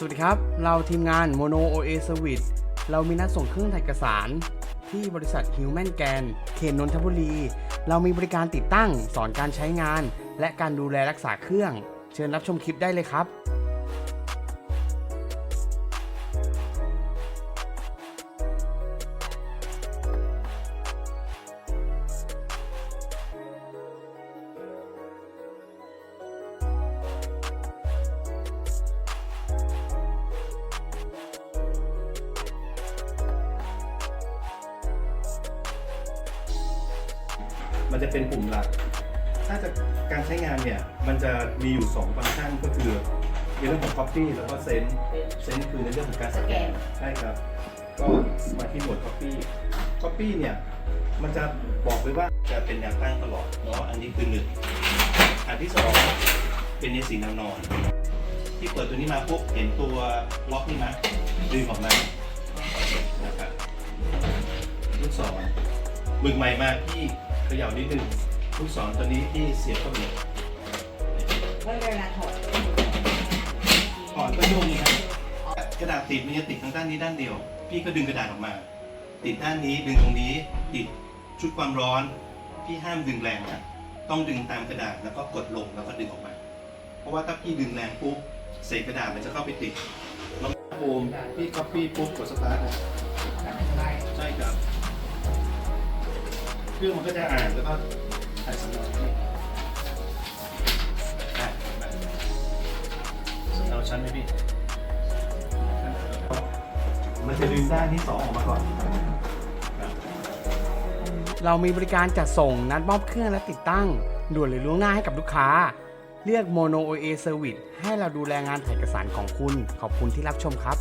สวัสดีครับ เราทีมงาน Mono OA Service เรามีนัดส่งเครื่องถ่ายเอกสาร ที่บริษัท Human g a n เขตนนทบุรี เรามีบริการติดตั้ง สอนการใช้งาน และการดูแลรักษาเครื่อง เชิญรับชมคลิปได้เลยครับ มันจะเป็นปุ่มหลัก ถ้าจะการใช้งานเนี่ย มันจะมีอยู่ 2 ฟังก์ชันก็คือในเรื่องของ copy แล้วก็ send send คือในเรื่องของการสแกนใช่ครับ ก็มาที่หมวด copy copy เนี่ย มันจะบอกไว้ว่าจะเป็นแนวตั้งตลอดเนาะ อันนี้คือหนึ่งอันที่สองเป็นในสีแนวนอน ที่เปิดตัวนี้มาปุ๊บเห็นตัวล็อกนี่ไหมดึงออกมานะครับลูกศรหมึกใหม่มาพี่ ขย่านิดนึงลูกศรตัวนี้ที่เสียบเข้าไปเลยไม่เวลาถอดถอดก็โยงนี้ครับกระดาษติดมันจะติดทางด้านนี้ด้านเดียว พี่ก็ดึงกระดาษออกมา ติดด้านนี้ดึงตรงนี้ ติดชุดความร้อน พี่ห้ามดึงแรงนะต้องดึงตามกระดาษแล้วก็กดลงแล้วก็ดึงออกมา เพราะว่าถ้าพี่ดึงแรงปุ๊บเศษกระดาษมันจะเข้าไปติดแล้วโอมพี่คัปปี้ปุ๊บกดสตาร์ทนะใช่ครับ เครื่องมันก็จะอ่านแล้วก็ถ่ายสำเนาให้อะสำเนาชั้นไหมพี่มันจะดึงด้านที่สองออกมาก่อนครับเรามีบริการจัดส่งนัดมอบเครื่องและติดตั้ง ด่วนหรือล่วงหน้าให้กับลูกค้า เลือก Mono OA Service ให้เราดูแลงานถ่ายเอกสารของคุณ ขอบคุณที่รับชมครับ